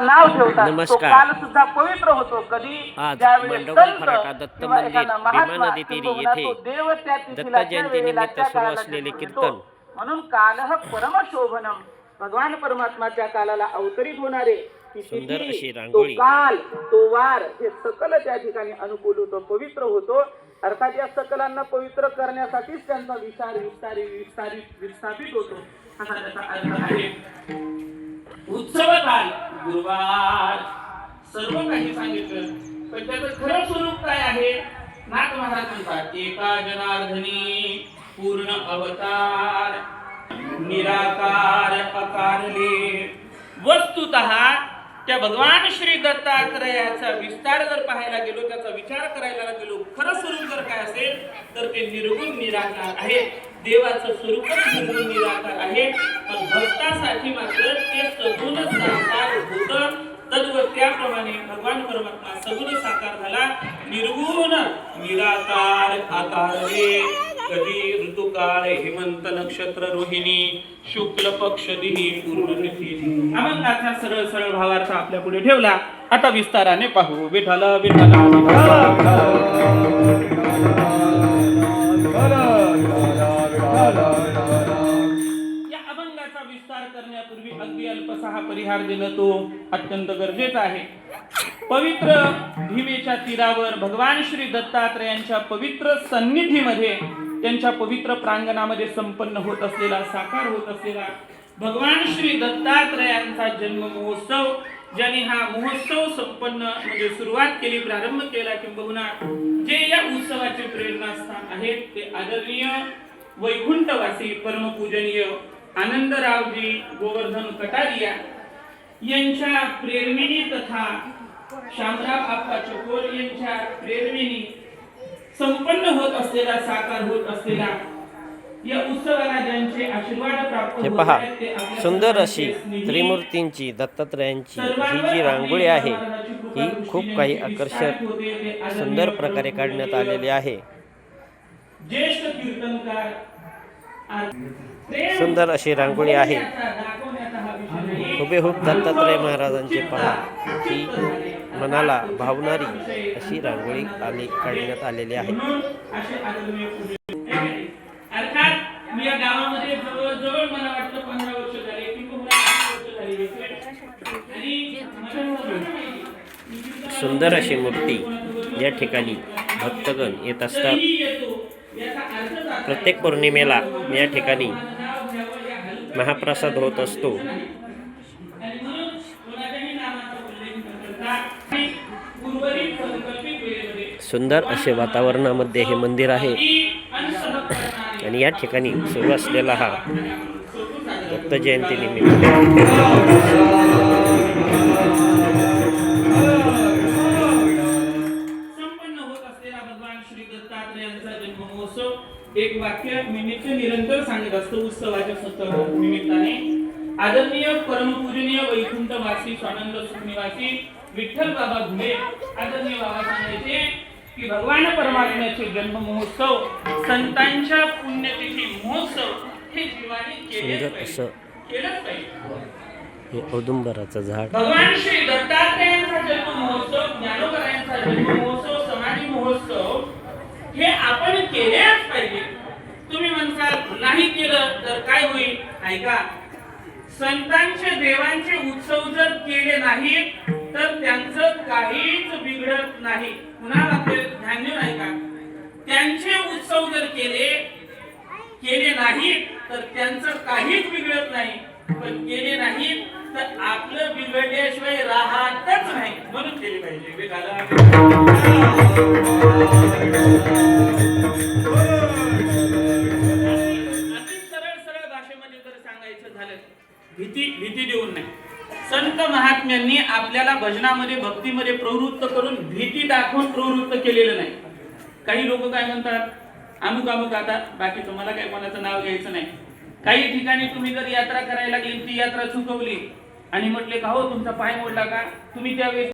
नाव ठेवतात. तो नमस्कार. काल सुद्धा पवित्र होतो. कधी आज ज्यावेळी मंडोबल संत फराटा दत्त किंवा मंदिर, एखादा भीमा महात्मा नदीतीरी किंबहुना येथे तो देव त्या दत्त तिथीला, त्या जयंतीनिमित्त वेळेला, त्या सुरू काळाला असलेले जन्म कीर्तन. म्हणून काल परमशोभनम. भगवान परमात्माच्या कालाला अवतरित होणारे. ती सुंदर तिथी, अशी तो रांगोळी. काल तो वार हे सकल त्या ठिकाणी अनुकूल होतो पवित्र होतो. अर्थात या सकलांना पवित्र करण्यासाठीच त्यांचा विचार विस्तारी विस्तारित विस्थापित होतो. असा त्याचा अर्थ आहे. उत्सव काल. गुरुवार. सर्व काही सांगितलं. पण त्याचं खरं स्वरूप काय आहे? नाथ महाराज म्हणतात एका जनार्दनी पूर्ण अवतार निराकार अकारले. वस्तुत त्या भगवान श्री दत्तात्रयाचा विस्तार जर पाहायला गेलो त्याचा विचार करायला गेलो खरं स्वरूप जर काय असेल तर ते निर्गुण निराकार आहे देवाचं स्वरूपच निर्गुण निराकार आहे. पण भक्तासाठी मात्र ते सगुण साकार होत. तद्वत त्याप्रमाणे भगवान परमात्मा सगुण साकार झाला. निर्गुण निराकार आकार कधी ऋतुकाळ हेमंत नक्षत्र रोहिणी शुक्ल पक्ष दिही पूर्ण तिथी सरळ सरळ भावार्थ आपल्या पुढे ठेवला. आता विस्ताराने पाहू. विठाल विठाल परिहार देणं तो अत्यंत गरजेचं आहे. पवित्र भीमेच्या तीरावर भगवान श्री दत्तात्रयांच्या पवित्र सन्निधीमध्ये त्यांच्या पवित्र प्रांगणामध्ये संपन्न होत असलेला साकार होत असलेला भगवान श्री दत्तात्रयांचा जन्म महोत्सव ज्यांनी हा महोत्सव संपन्न म्हणजे सुरुवात केली प्रारंभ केला किंबहुना जे या उत्सवाचे प्रेरणास्थान आहेत ते आदरणीय वैकुंठवासी परमपूजनीय आनंदरावजी गोवर्धन कटारिया यांच्या प्रेरणेने तथा शामराव आप्पा चकोर यांच्या प्रेरणेने संपन्न होत असलेला साकार होत असलेला या उत्सवाला ज्यांचे आशीर्वाद प्राप्त हे पहा सुंदर अशी त्रिमूर्तींची दत्तात्रयांची ही जी रांगोळी आहे ही खूप काही आकर्षक सुंदर प्रकारे काढण्यात आलेली आहे. ज्येष्ठ कीर्तनकार सुंदर अशी रांगोळी आहे. हुबेहूब दत्तात्रय महाराजांचे पहा ही. मनाला भावणारी अशी रांगोळी आली काढण्यात आलेली आहे सुंदर अशी मूर्ती या ठिकाणी भक्तगण येत असतात प्रत्येक पौर्णिमेला या ठिकाणी महाप्रसाद होत असतो. सुंदर असे वातावरणामध्ये हे मंदिर आहे. आणि या ठिकाणी सुरू असलेला हा दत्त जयंती निमित्त. वाक्य नित्य निरंतर सांगत असतो उत्सवाच्या सत्तर निमित्ताने. आदरणीय परमपूजनीय वैकुंठवासी स्वानंद सुखनिवासी विठ्ठल बाबा घुले आदरणीय बाबा सांगायचे की भगवान परमात्म्याचे जन्म महोत्सव संतांच्या पुण्यतिथी महोत्सव हे जीवाने केलेच पाहिजे. केलंच पाहिजे. हे औदुंबराचं झाड. भगवान श्री दत्तात्रयांचा जन्म महोत्सव ज्ञानोबरायांचा जन्म महोत्सव समाधी महोत्सव हे आपण केलेच पाहिजे. नाही केलं तर काय होईल? ऐका. संतांचे देवांचे उत्सव जर केले नाहीत तर त्यांचं काहीच बिघडत नाही. पुन्हा आपले ध्यान देऊन ऐका. त्यांचे उत्सव जर केले केले नाही तर त्यांचं काहीच बिघडत नाही. पण केले नाही तर आपलं बिघडल्याशिवाय राहतच नाही. म्हणून केले पाहिजे. वेगाला भीती भीती देऊन नाही. संत महात्म्यांनी आपल्याला भजनामध्ये भक्तीमध्ये प्रवृत्त करून भीती दाखवून प्रवृत्त केलेलं नाही. काही लोक काय म्हणतात अमुक अमुक आता बाकी तुम्हाला काय कोणाचं नाव घ्यायचं नाही. काही ठिकाणी तुम्ही जर यात्रा करायला गेली ती यात्रा चुकवली आणि म्हटले का हो तुमचा पाय मोडला का? तुम्ही त्यावेळेस